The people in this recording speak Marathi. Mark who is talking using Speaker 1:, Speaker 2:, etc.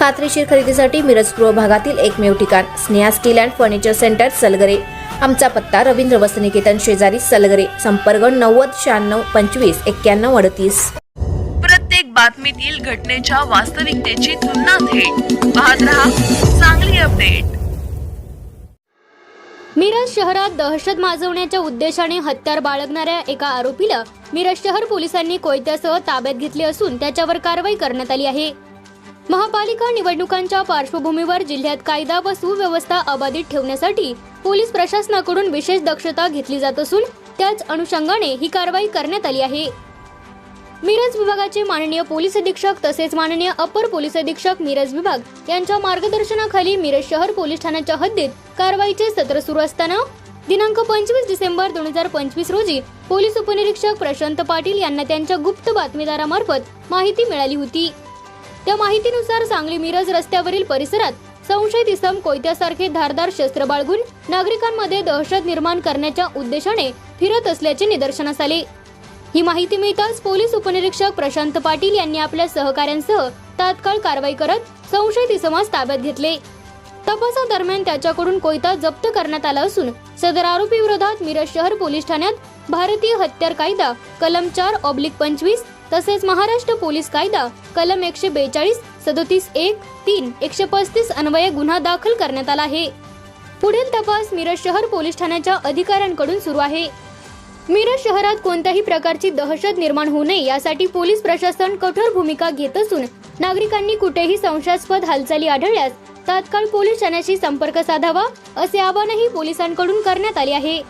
Speaker 1: खात्रीशीर खरेदीसाठी मिरज पूर्व भागातील एकमेव ठिकाण Sneha steel and furniture centre Salgare. आमचा पत्ता रवींद्र वसनिकेतन शेजारी सलगरे संपर्क नव्वद शहाण्णव पंचवीस एक्क्याण्णव अडतीस.
Speaker 2: प्रत्येक बातमीतील घटनेच्या वास्तविकतेची तुलना थेट. पाहत रहा चांगली अपडेट.
Speaker 3: मिरज शहरात दहशत माजवण्याच्या उद्देशाने हत्यार बाळगणाऱ्या एका आरोपीला मिरज शहर पोलिसांनी कोयत्यासह ताब्यात घेतले असून त्याच्यावर कारवाई करण्यात आली आहे. महापालिका निवडणुकांच्या पार्श्वभूमीवर जिल्ह्यात कायदा व सुव्यवस्था अबाधित ठेवण्यासाठी पोलीस प्रशासनाकडून विशेष दक्षता घेतली जात असून त्याच अनुषंगाने ही कारवाई करण्यात आली आहे. मिरज विभागाचे माननीय पोलीस अधीक्षक तसेच माननीय अपर पोलीस अधीक्षक मिरज विभाग यांच्या मार्गदर्शनाखाली मिरज शहर पोलीस ठाण्याच्या हद्दीत कारवाईचे सत्र सुरू असताना दिनांक पंचवीस डिसेंबर दोन हजार पंचवीस रोजी पोलीस उपनिरीक्षक प्रशांत पाटील यांना त्यांच्या गुप्त बातमीदारामार्फत माहिती मिळाली होती. त्या माहितीनुसार सांगली मिरज रस्त्यावरील परिसरात संशयित इसम कोयत्यासारखे धारदार शस्त्र बाळगून नागरिकांमध्ये दहशत निर्माण करण्याच्या उद्देशाने फिरत असल्याचे निदर्शनास आले. ही माहिती मिळताच पोलीस उपनिरीक्षक प्रशांत पाटील यांनी आपल्या सहकाऱ्यांसह तात्काळ कारवाई करत संशयित इसमास ताब्यात घेतले. तपासादरम्यान त्याच्याकडून कोयता जप्त करण्यात आला असून सदर आरोपी विरोधात मिरज शहर पोलीस ठाण्यात भारतीय हत्यार कायदा कलम चार ऑब्लिक पंचवीस तसेच महाराष्ट्र पोलीस कायदा कलम एकशे बेचाळीस सदोतीस एक तीन एकशे पस्तीस अन्वये गुन्हा दाखल करण्यात आला आहे. पुढील तपास मिरज शहर पोलीस ठाण्याच्या अधिकाऱ्यांकडून सुरू आहे. मिरज शहरात कोणत्याही प्रकारची दहशत निर्माण होऊ नये यासाठी पोलीस प्रशासन कठोर भूमिका घेत असून नागरिकांनी कुठेही संशयास्पद हालचाली आढळल्यास तात्काळ पोलीस ठाण्याशी संपर्क साधावा असे आवाहनही पोलिसांकडून करण्यात आले आहे.